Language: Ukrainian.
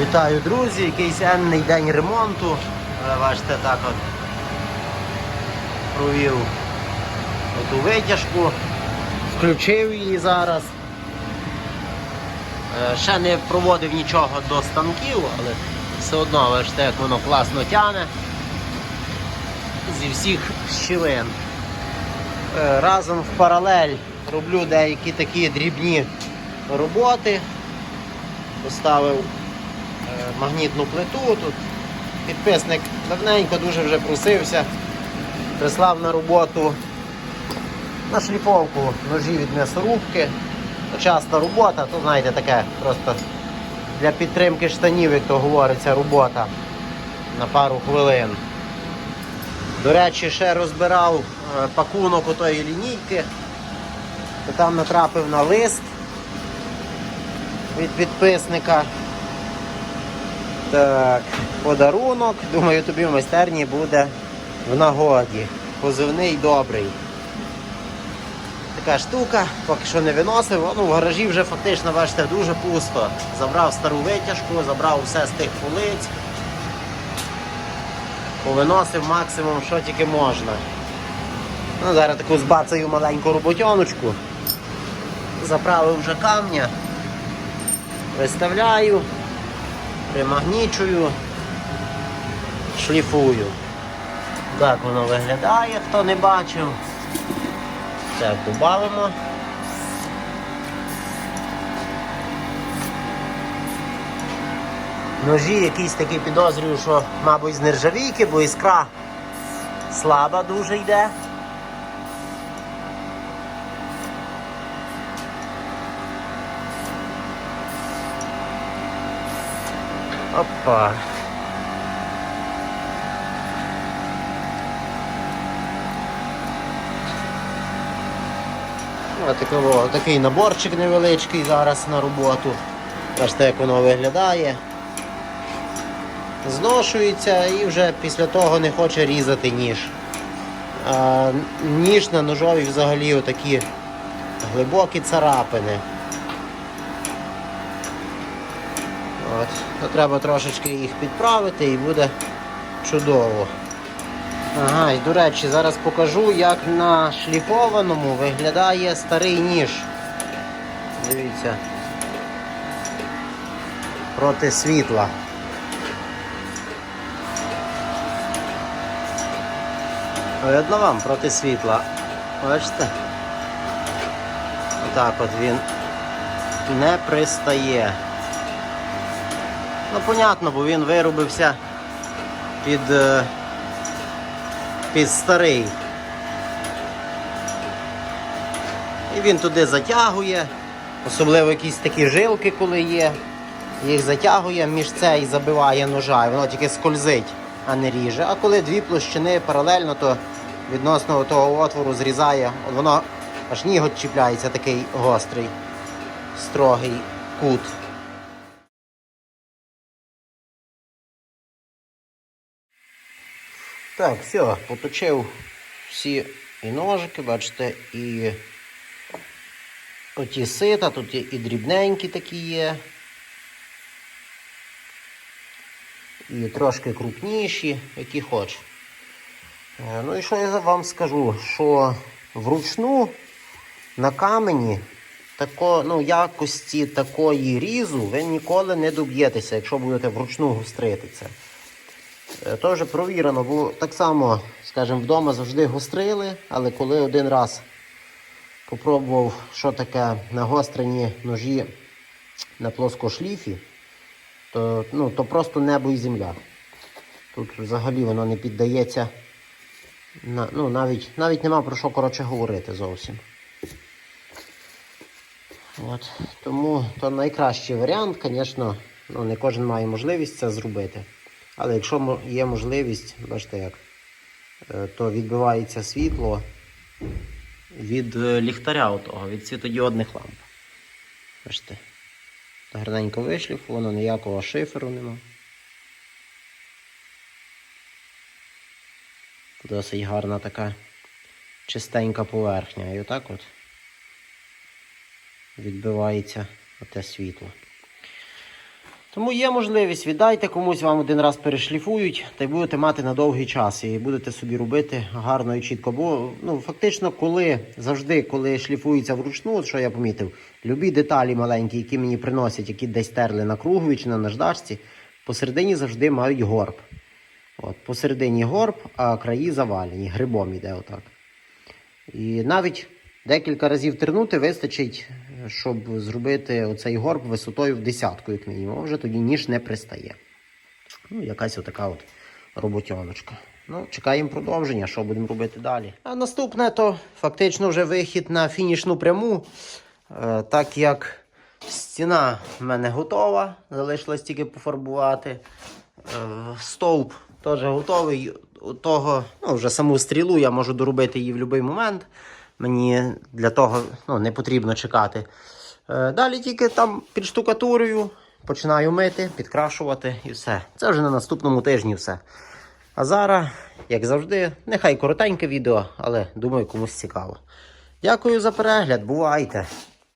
Вітаю, друзі! Якийсь енний день ремонту. Е, Бачите, так от провів оту витяжку, включив її зараз. Е, Ще не проводив нічого до станків, але все одно бачите, як воно класно тяне зі всіх щілин. Е, Разом в паралель роблю деякі такі дрібні роботи. Поставив магнітну плиту. Тут підписник давненько дуже вже просився. Прислав на роботу на шліфовку ножі від м'ясорубки. Часта робота, то знаєте, таке просто для підтримки штанів, як то говориться, робота на пару хвилин. До речі, ще розбирав е, пакунок у тої лінійки, то там натрапив на лист від підписника. Так, подарунок. Думаю, тобі в майстерні буде в нагоді. Позивний добрий. Така штука, поки що не виносив. Ну, в гаражі вже фактично, бачите, дуже пусто. Забрав стару витяжку, забрав все з тих полиць. Повиносив максимум, що тільки можна. Ну, Зараз таку збацаю маленьку роботяночку. Заправив вже камня. Виставляю, примагнічую, шліфую. Так воно виглядає, хто не бачив. Так, додамо. Ножі якісь такі підозрюю, що, мабуть, з нержавійки, бо іскра слаба дуже йде. Опа. Отакого, такий наборчик невеличкий зараз на роботу. Бачите, як воно виглядає. Зношується і вже після того не хоче різати ніж. Ніж на ножові взагалі отакі глибокі царапини. От. То треба трошечки їх підправити і буде чудово. Ага, і до речі, зараз покажу, як на шліфованому виглядає старий ніж. Дивіться. Проти світла. Видно вам проти світла. Бачите? Отак от він не пристає. Ну, понятно, бо він виробився під, е, під старий. І він туди затягує, особливо якісь такі жилки, коли є, їх затягує між це і забиває ножа, і воно тільки скользить, а не ріже. А коли дві площини паралельно, то відносно того отвору зрізає, воно аж ніготь чіпляється такий гострий, строгий кут. Так, все, поточив всі і ножики, бачите, і оті сита, тут є і дрібненькі такі є. І трошки крупніші, які хоч. Е, Ну і що я вам скажу, що вручну на камені тако, ну, якості такої різу ви ніколи не доб'єтеся, якщо будете вручну гострити це. Е, вже провірено, бо так само, скажімо, вдома завжди гострили, але коли один раз попробував, що таке нагострені ножі на плоскошліфі, то, ну, то просто небо і земля. Тут взагалі воно не піддається. На, ну, навіть, навіть нема про що коротше говорити зовсім. От. Тому то найкращий варіант, звісно, ну, не кожен має можливість це зробити. Але якщо є можливість, бачите як, е, то відбивається світло від е, ліхтаря отого, від світодіодних ламп. Бачите. Гарненько вишліфовано, ніякого шиферу нема. Досить гарна така чистенька поверхня. І отак от відбивається оте світло. Тому є можливість, віддайте комусь, вам один раз перешліфують, та й будете мати на довгий час і будете собі робити гарно і чітко. Бо ну, фактично, коли завжди, коли шліфується вручну, от що я помітив, любі деталі маленькі, які мені приносять, які десь терли на кругові чи на наждачці, посередині завжди мають горб. От, посередині горб, а краї завалені, грибом іде отак. І навіть декілька разів тернути вистачить, щоб зробити оцей горб висотою в десятку, як мінімум. Вже тоді ніж не пристає. Ну, якась отака от роботьоночка. Ну, чекаємо продовження, що будемо робити далі. А наступне то фактично вже вихід на фінішну пряму. Е, так як стіна в мене готова, залишилось тільки пофарбувати. Е, Стовп теж готовий. Того, ну, вже саму стрілу я можу доробити її в будь-який момент. Мені для того ну, не потрібно чекати. Е, Далі тільки там під штукатурою починаю мити, підкрашувати і все. Це вже на наступному тижні все. А зараз, як завжди, нехай коротеньке відео, але думаю, комусь цікаво. Дякую за перегляд, бувайте!